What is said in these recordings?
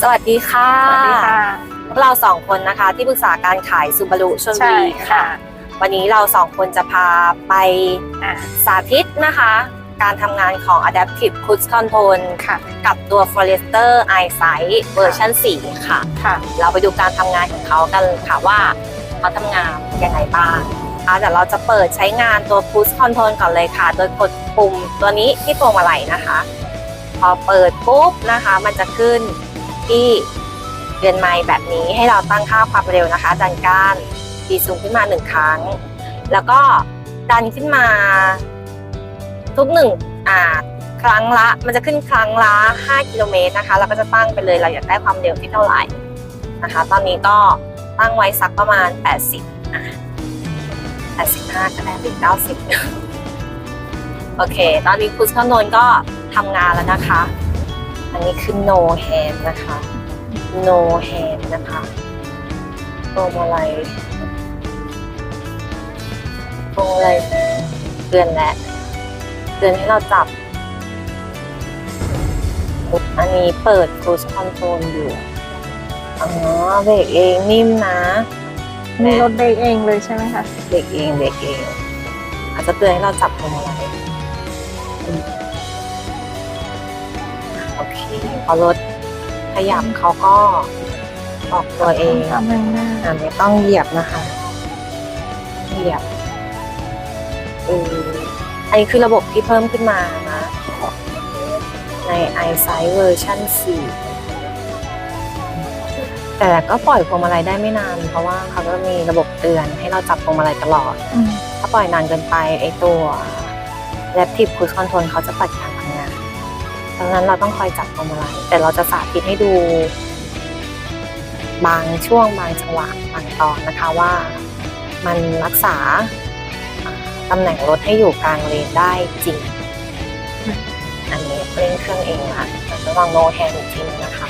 สวัสดีค่ะสวัสดีค่ะพวกเราสองคนนะคะ ที่ปรึกษาการขายซูบารุชลบุใช่รีค่ะ วันนี้เราสองคนจะพาไปอะสาธิตนะคะ การทำงานของ Adaptive Cruise Control ค่ะกับตัว Forester EyeSight เวอร์ชัน4ค่ะค่ะเราไปดูการทำงานของเขากันค่ะว่าเขาทำงานยังไงบ้างนะคะเดี๋ยวเราจะเปิดใช้งานตัว Cruise Control ก่อนเลยค่ะ โดยกดปุ่มตัวนี้ที่พวงมาลัยนะคะ พอเปิดปุ๊บนะคะ มันจะขึ้น ที่เรือนไม้แบบนี้ให้เราตั้งค่าความเร็วนะคะ ดันก้านดีซูมขึ้นมาหนึ่งครั้ง แล้วก็ดันขึ้นมาทุกหนึ่งอ่าครั้งละมันจะขึ้นครั้งละ 5 กิโลเมตรนะคะ เราก็จะตั้งไปเลยเราอยากได้ความเร็วที่เท่าไหร่นะคะ ตอนนี้ก็ตั้งไว้สักประมาณ 80 85ก็ได้ถึง90 โอเค ตอนนี้คุณข้านนก็ทำงานแล้วนะคะ อันนี้คือ no hand นะคะ no hand นะคะโปรโมไลโปรโมไลเตือนแหละเตือนให้เราจับ อันนี้เปิด cruise control อยู่ อ๋อ เบรกเองนิ่มนะมีรถเบรกเองเลยใช่ไหมคะ เบรกเอง เบรกเอง อาจจะเตือนให้เราจับพวงมาลัยอืมโอเค พอรถขยับเขาก็ออกตัวเองตามหน้าอ่าไม่ต้องเหยียบนะคะ เหยียบเอออันนี้คือระบบที่เพิ่มขึ้นมานะ ใน iSight เวอร์ชัน4 แต่ก็ปล่อยพวงมาลัยได้ไม่นาน เพราะว่าเขาก็มีระบบเตือนให้เราจับพวงมาลัยตลอดอืมถ้าปล่อยนานเกินไปไอตัว Adaptive Cruise Control เขาจะตัดการทำงาน ดังนั้นเราต้องคอยจับพวงมาลัยแต่เราจะสาธิตให้ดู บางช่วงบางจังหวะบางตอนนะคะว่ามันรักษาตำแหน่งรถให้อยู่กลางเลนได้จริง อันนี้เร่งเครื่องเองนะระวัง no hand อีกทีนึงนะคะ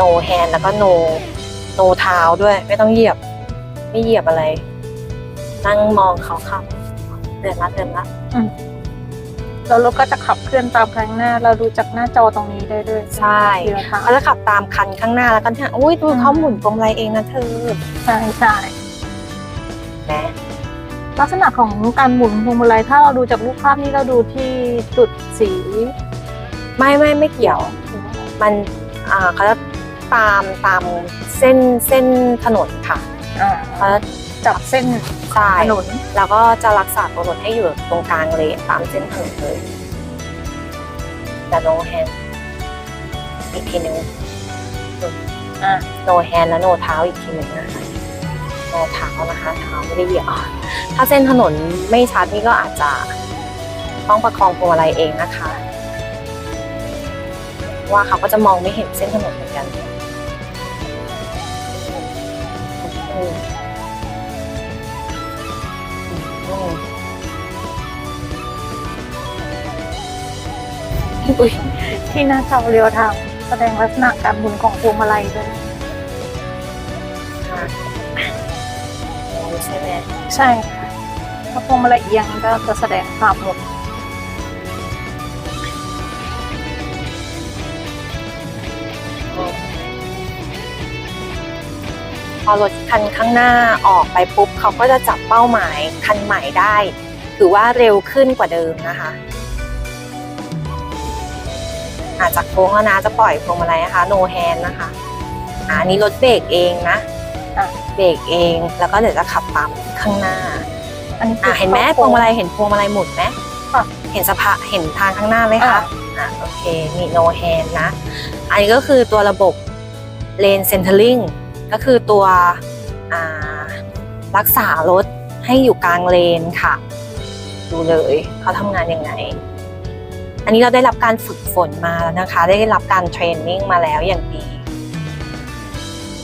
no hand แล้วก็ no no เท้าด้วย ไม่ต้องเหยียบ ไม่เหยียบอะไร นั่งมองเขาขับเดินละเดินละ แล้วรถก็จะขับเคลื่อนตามข้างหน้า เราดูจากหน้าจอตรงนี้ได้ด้วยใช่ทีละทางเขาจะขับตามคันข้างหน้าแล้วก็เนี่ยอุ้ยดูเขาหมุนพวงมาลัยเองนะเธอใช่ใช่แหมลักษณะของการหมุนพวงมาลัยถ้าเราดูจากรูปภาพนี้เราดูที่จุดสี ไม่ไม่ไม่เกี่ยว มันอ่าเขาจะตามตามเส้นเส้นถนนค่ะอ่าเขา จะจับเส้นใช่ถนนแล้วก็จะรักษาตัวรถให้อยู่ตรงกลางเลนตามเส้นถนนเลยแต่โนแฮนอีกทีนึงอ่าโนแฮนและโนเท้าอีกทีหนึ่งนะคะโนเท้านะคะเท้าไม่ได้เหยียบอะถ้าเส้นถนนไม่ชัดนี่ก็อาจจะต้องประคองพวงมาลัยเองนะคะ ว่าเขาก็จะมองไม่เห็นเส้นถนนเหมือนกันอืม อุ้ยที่หน้าจอเรียวไทม์แสดงลักษณะการหมุนของพวงมาลัยด้วยค่ะใช่ไหมใช่ค่ะถ้าพวงมาลัยเอียงก็จะแสดงภาพหมุนพอรถคันข้างหน้าออกไปปุ๊บเขาก็จะจับเป้าหมายคันใหม่ได้ ถือว่าเร็วขึ้นกว่าเดิมนะคะ อาจจะโค้งแล้วนะจะปล่อยพวงมาลัยนะคะ no hand นะคะอะอันนี้รถเบรกเองนะอะเบรกเองแล้วก็เดี๋ยวจะขับตามข้างหน้าอันนี้คือะเห็นไหมพวงมาลัยเห็นพวงมาลัยหมุนไหมค่ะ เห็นสภาเห็นทางข้างหน้าไหมอะคะอะโอเคมี no hand นะ อันนี้ก็คือตัวระบบ lane centering ก็คือตัวอ่ารักษารถให้อยู่กลางเลนค่ะ ดูเลยเขาทำงานยังไง อันนี้เราได้รับการฝึกฝนมาแล้วนะคะ ได้รับการเทรนนิ่งมาแล้วอย่างดี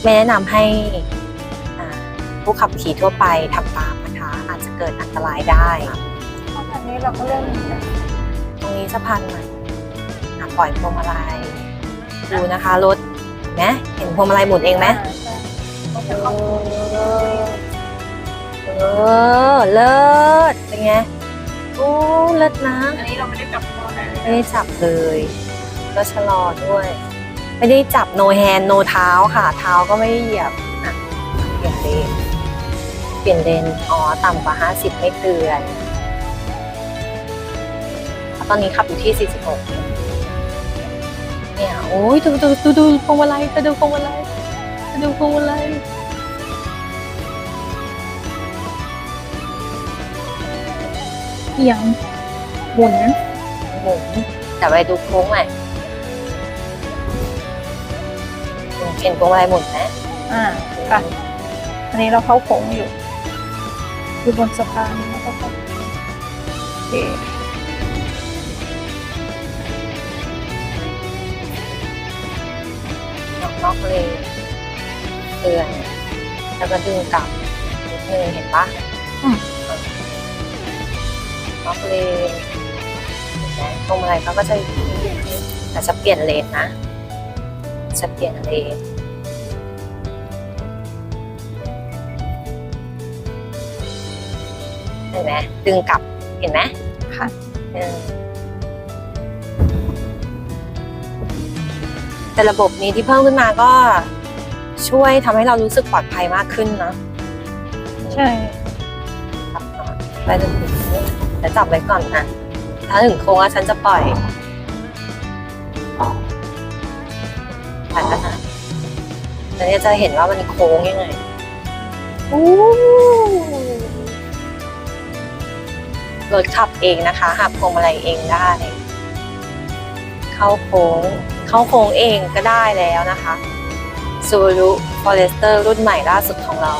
ไม่แนะนำให้อ่าผู้ขับขี่ทั่วไปทำตามนะคะ อาจจะเกิดอันตรายได้อันนี้เราก็เริ่มตรงนี้สะพานใหม่อะปล่อยพวงมาลัยดูนะคะรถเห็นไหมเห็นพวงมาลัยหมุนเองไหมเออเลิศเป็นไง โอ้เลิศนะ อันนี้เราไม่ได้จับตัวไหนไม่ได้จับเลย ก็ชะลอด้วย ไม่ได้จับ no hand no เท้าค่ะ เท้าก็ไม่ได้เหยียบอะเปลี่ยนเลนเปลี่ยนเลนอ๋อ ต่ำกว่า 50 ไม่เตือน ตอนนี้ขับอยู่ที่ 46 เนี่ย โอ้ยดูดูดูดูพวงมาลัยจะดูพวงมาลัยจะดูพวงมาลัย เอียงหมุนหมุนแต่ไปดูโค้งหน่อยเห็นพวงมาลัยหมุนไหมอ่าค่ะอันนี้เราเข้าโค้งอยู่ อยู่บนสะพานแล้วก็เข้าโอเคนอกนอกเลนเตือนแล้วก็ดึงกลับนิดนึงเห็นปะ นอกเลนเห็นไหมพวงมาลัยเขาก็จะอยู่ที่นี่แต่จะเปลี่ยนเลนนะ จะเปลี่ยนเลนเห็นไหมดึงกลับเห็นไหมค่ะแต่ระบบนี้ที่เพิ่มขึ้นมาก็ช่วยทำให้เรารู้สึกปลอดภัยมากขึ้นนะ ใช่จับก่อนไปถึง แต่จับไว้ก่อนนะถ้าถึงโค้งแล้วฉันจะปล่อยไปแล้วนะแล้วเนี่ยจะเห็นว่ามันโค้งยังไงอู้รถขับเองนะคะหักพวงมาลัยเองได้ เข้าโค้ง เข้าโค้งเองก็ได้แล้วนะคะ Subaru Forester รุ่นใหม่ล่าสุดของเรา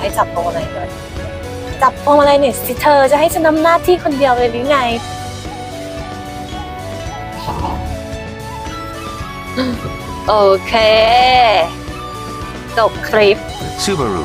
ให้จับพวงมาลัยก่อนจับพวงมาลัยหน่อยสิเธอจะให้ฉันนำหน้าที่คนเดียวเลยหรือไง โอเค จบคลิป Subaru